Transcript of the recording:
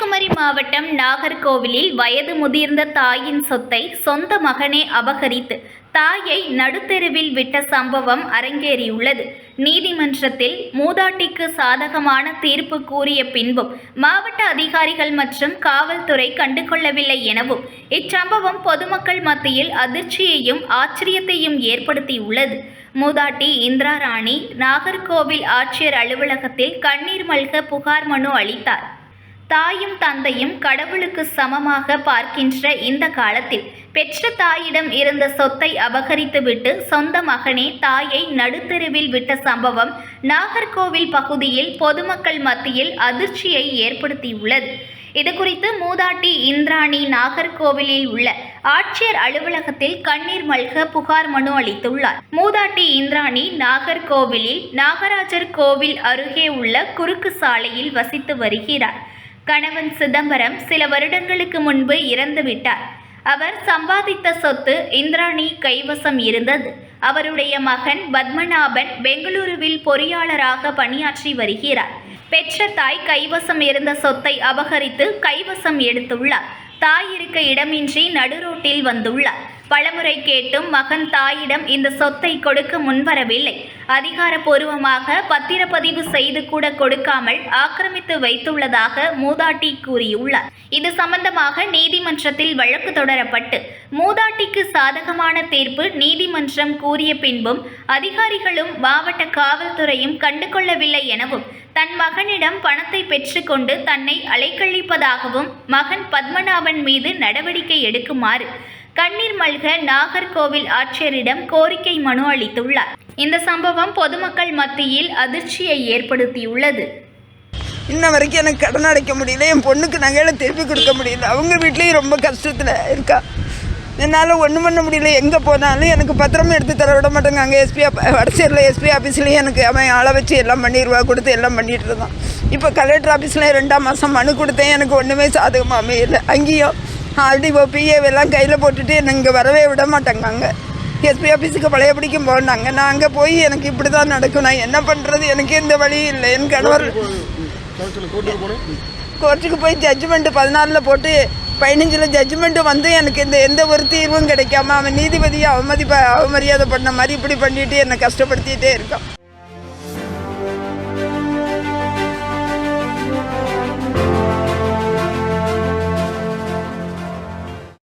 மாவட்டம் நாகர்கோவிலில் வயது முதிர்ந்த தாயின் சொத்தை சொந்த மகனே அபகரித்து தாயை நடுத்தெருவில் விட்ட சம்பவம் அரங்கேறியுள்ளது. நீதிமன்றத்தில் மூதாட்டிக்கு சாதகமான தீர்ப்பு கூறிய பின்பும் மாவட்ட அதிகாரிகள் மற்றும் காவல்துறை கண்டுகொள்ளவில்லை எனவும் இச்சம்பவம் பொதுமக்கள் மத்தியில் அதிர்ச்சியையும் ஆச்சரியத்தையும் ஏற்படுத்தியுள்ளது. மூதாட்டி இந்திரா ராணி நாகர்கோவில் ஆட்சியர் அலுவலகத்தில் கண்ணீர் மல்க புகார் மனு அளித்தார். தாயும் தந்தையும் கடவுளுக்கு சமமாக பார்க்கின்ற இந்த காலத்தில் பெற்ற தாயிடம் இருந்த சொத்தை அபகரித்துவிட்டு சொந்த மகனே தாயை நடுத்தெருவில் விட்ட சம்பவம் நாகர்கோவில் பகுதியில் பொதுமக்கள் மத்தியில் அதிர்ச்சியை ஏற்படுத்தியுள்ளது. இதுகுறித்து மூதாட்டி இந்திராணி நாகர்கோவிலில் உள்ள ஆட்சியர் அலுவலகத்தில் கண்ணீர் மல்க புகார் மனு அளித்துள்ளார். மூதாட்டி இந்திராணி நாகர்கோவிலில் நாகராஜர் கோவில் அருகே உள்ள குறுக்கு சாலையில் வசித்து வருகிறார். கணவன் சிதம்பரம் சில வருடங்களுக்கு முன்பு இறந்துவிட்டார் அவர் சம்பாதித்த சொத்து இந்திராணி கைவசம் இருந்தது. அவருடைய மகன் பத்மநாபன் பெங்களூருவில் பொறியாளராக பணியாற்றி வருகிறார். பெற்ற தாய் கைவசம் இருந்த சொத்தை அபகரித்து கைவசம் எடுத்துள்ளார். தாய் இருக்க இடமின்றி நடுரோட்டில் வந்துள்ளார். பலமுறை கேட்டும் மகன் தாயிடம் இந்த சொத்தை கொடுக்க முன்வரவில்லை. அதிகாரப்பூர்வமாக பத்திரப்பதிவு செய்து கூட கொடுக்காமல் ஆக்கிரமித்து வைத்துள்ளதாக மூதாட்டி கூறியுள்ளார். இது சம்பந்தமாக நீதிமன்றத்தில் வழக்கு தொடரப்பட்டு மூதாட்டிக்கு சாதகமான தீர்ப்பு நீதிமன்றம் கூறிய பின்பும் அதிகாரிகளும் மாவட்ட காவல்துறையும் கண்டுகொள்ளவில்லை எனவும் தன் மகனிடம் பணத்தை பெற்றுக்கொண்டு தன்னை அலைக்கழிப்பதாகவும் மகன் பத்மநாபன் மீது நடவடிக்கை எடுக்குமாறு கண்ணீர் மல்க நாகர்கோவில் ஆட்சியரிடம் கோரிக்கை மனு அளித்துள்ளார். இந்த சம்பவம் பொதுமக்கள் மத்தியில் அதிர்ச்சியை ஏற்படுத்தியுள்ளது. இன்ன வரைக்கும் எனக்கு கடன் அடைக்க முடியல என் பொண்ணுக்கு நகையில திருப்பி கொடுக்க முடியல. அவங்க வீட்லேயும் ரொம்ப கஷ்டத்தில் இருக்கா. என்னால் ஒன்றும் பண்ண முடியல எங்கே போனாலும் எனக்கு பத்திரமும் எடுத்து தர விட மாட்டேங்க. அங்கே எஸ்பி வடசேரில் எஸ்பி ஆஃபீஸ்லேயும் எனக்கு அவன் ஆளை வச்சு எல்லாம் பண்ணிடுவா கொடுத்து எல்லாம் பண்ணிட்டு இருந்தான். இப்போ கலெக்டர் ஆஃபீஸில் ரெண்டாம் மாதம் மனு கொடுத்தேன் எனக்கு ஒன்றுமே சாதகமாக அமையல அங்கேயும் ஆர்டிஓ பிஏவெல்லாம் கையில் போட்டுட்டு என்னை இங்கே வரவே விட மாட்டாங்க அங்கே எஸ்பி ஆஃபீஸுக்கு பழையபடிக்கும் போனாங்க. நான் அங்கே போய் எனக்கு இப்படி தான் நடக்கும். நான் என்ன பண்ணுறது எனக்கு எந்த வழி இல்லை. என் கணவர் கோர்ட்டுக்கு போய் ஜட்ஜ்மெண்ட் பதினாலில் போட்டு பதினஞ்சில் ஜட்ஜ்மெண்ட் வந்து எனக்கு இந்த எந்த ஒரு தீர்வும் கிடைக்காம அவன் நீதிபதியை அவமதிப்ப அவமரியாதை பண்ண மாதிரி இப்படி பண்ணிட்டு என்னை கஷ்டப்படுத்திட்டே இருக்கான்.